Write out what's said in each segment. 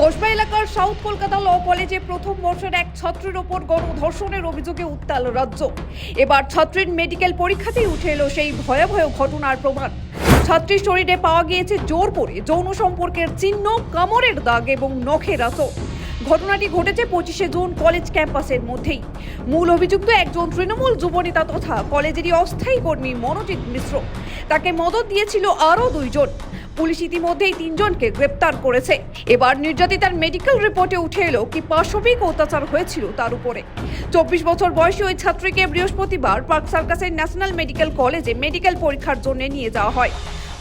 কসবা এলাকার সাউথ কলকাতা ল কলেজে প্রথম বর্ষের এক ছাত্রের ওপর গণধর্ষণের অভিযোগে উত্তাল রাজ্য। এবার ছাত্রীর মেডিকেল পরীক্ষাতেই উঠে এলো সেই ভয়াবহ ঘটনার প্রমাণ। ছাত্রীর শরীরে পাওয়া গিয়েছে জোর করে যৌন সম্পর্কের চিহ্ন, কামড়ের দাগ এবং নখের আচর ঘটনাটি ঘটেছে পঁচিশে জুন কলেজ ক্যাম্পাসের মধ্যেই। মূল অভিযুক্ত একজন তৃণমূল যুবনেতা তথা কলেজেরই অস্থায়ী কর্মী মনোজিৎ মিশ্র। তাকে মদত দিয়েছিল আরও দুইজন। পুলিশ ইতিমধ্যেই তিনজনকে গ্রেপ্তার করেছে। এবার নির্যাতিতার মেডিকেল রিপোর্টে উঠে এলো কি পাশবিক অত্যাচার হয়েছিল তার উপরে। চব্বিশ বছর বয়সী ওই ছাত্রীকে বৃহস্পতিবার পার্ক সার্কাসের ন্যাশনাল মেডিকেল কলেজে মেডিকেল পরীক্ষার জন্য নিয়ে যাওয়া হয়।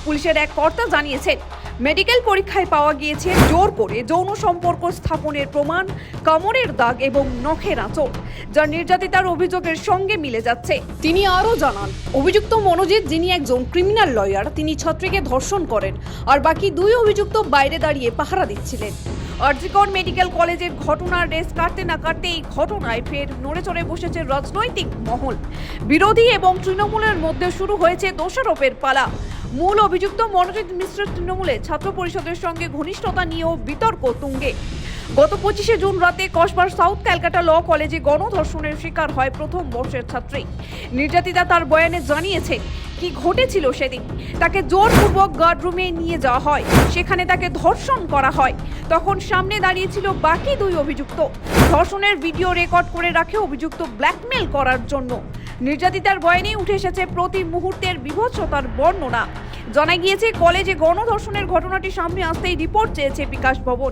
পুলিশের এক কর্তা জানিয়েছেন মেডিকেল পরীক্ষায় পাওয়া গিয়েছে জোর করে যৌন সম্পর্ক স্থাপনের প্রমাণ, কামড়ের দাগ এবং নখের আঁচড় যা নির্যাতিতার অভিযোগের সঙ্গে মিলে যাচ্ছে। তিনি আরও জানান, অভিযুক্ত মনোজিৎ, যিনি একজন ক্রিমিনাল লয়ার, তিনি ছাত্রীকে ধর্ষণ করেন, আর বাকি দুই অভিযুক্ত বাইরে দাঁড়িয়ে পাহারা দিচ্ছিলেন। আরজিকর মেডিকেল কলেজের ঘটনার রেস কাটতে না কাটতে এই ঘটনায় ফের নড়ে চড়ে বসেছে রাজনৈতিক মহল। বিরোধী এবং তৃণমূলের মধ্যে শুরু হয়েছে দোষারোপের পালা। মূল অভিযুক্ত মনোজিৎ মিশ্র তৃণমূলে ছাত্র পরিষদের সঙ্গে ঘনিষ্ঠতা নিয়েও বিতর্ক তুঙ্গে। গত পঁচিশে জুন রাতে কসবার সাউথ ক্যালকাটা ল কলেজে গণধর্ষণের শিকার হয় প্রথম বর্ষের ছাত্রী। নির্যাতিতা তার বয়ানে জানিয়েছে, কি ঘটেছিল সেদিন? তাকে জোরপূর্বক গার্ডরুমে নিয়ে যাওয়া হয়। সেখানে তাকে ধর্ষণ করা হয়। তখন সামনে দাঁড়িয়েছিল বাকি দুই অভিযুক্ত। ধর্ষণের ভিডিও রেকর্ড করে রাখে অভিযুক্ত ব্ল্যাকমেল করার জন্য। নির্যাতিতার বয়ানে উঠে এসেছে প্রতি মুহূর্তের বিভৎসতার বর্ণনা। জানা গিয়েছে, কলেজে গণধর্ষণের ঘটনাটি সামনে আসতেই রিপোর্ট চেয়েছে বিকাশ ভবন।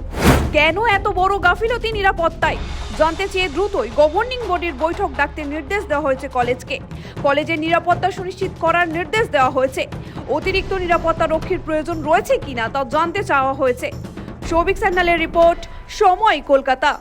কেন এত বড় গাফিলতি নিরাপত্তায়? জানতে চেয়ে দ্রুতই গভর্নিং বডির বৈঠক ডাকতে নির্দেশ দেওয়া হয়েছে কলেজকে। কলেজের নিরাপত্তা সুনিশ্চিত করার নির্দেশ দেওয়া হয়েছে। অতিরিক্ত নিরাপত্তা রক্ষীর প্রয়োজন রয়েছে কিনা তা জানতে চাওয়া হয়েছে। সৌভিক স্যান্ডালের রিপোর্ট, সময় কলকাতা।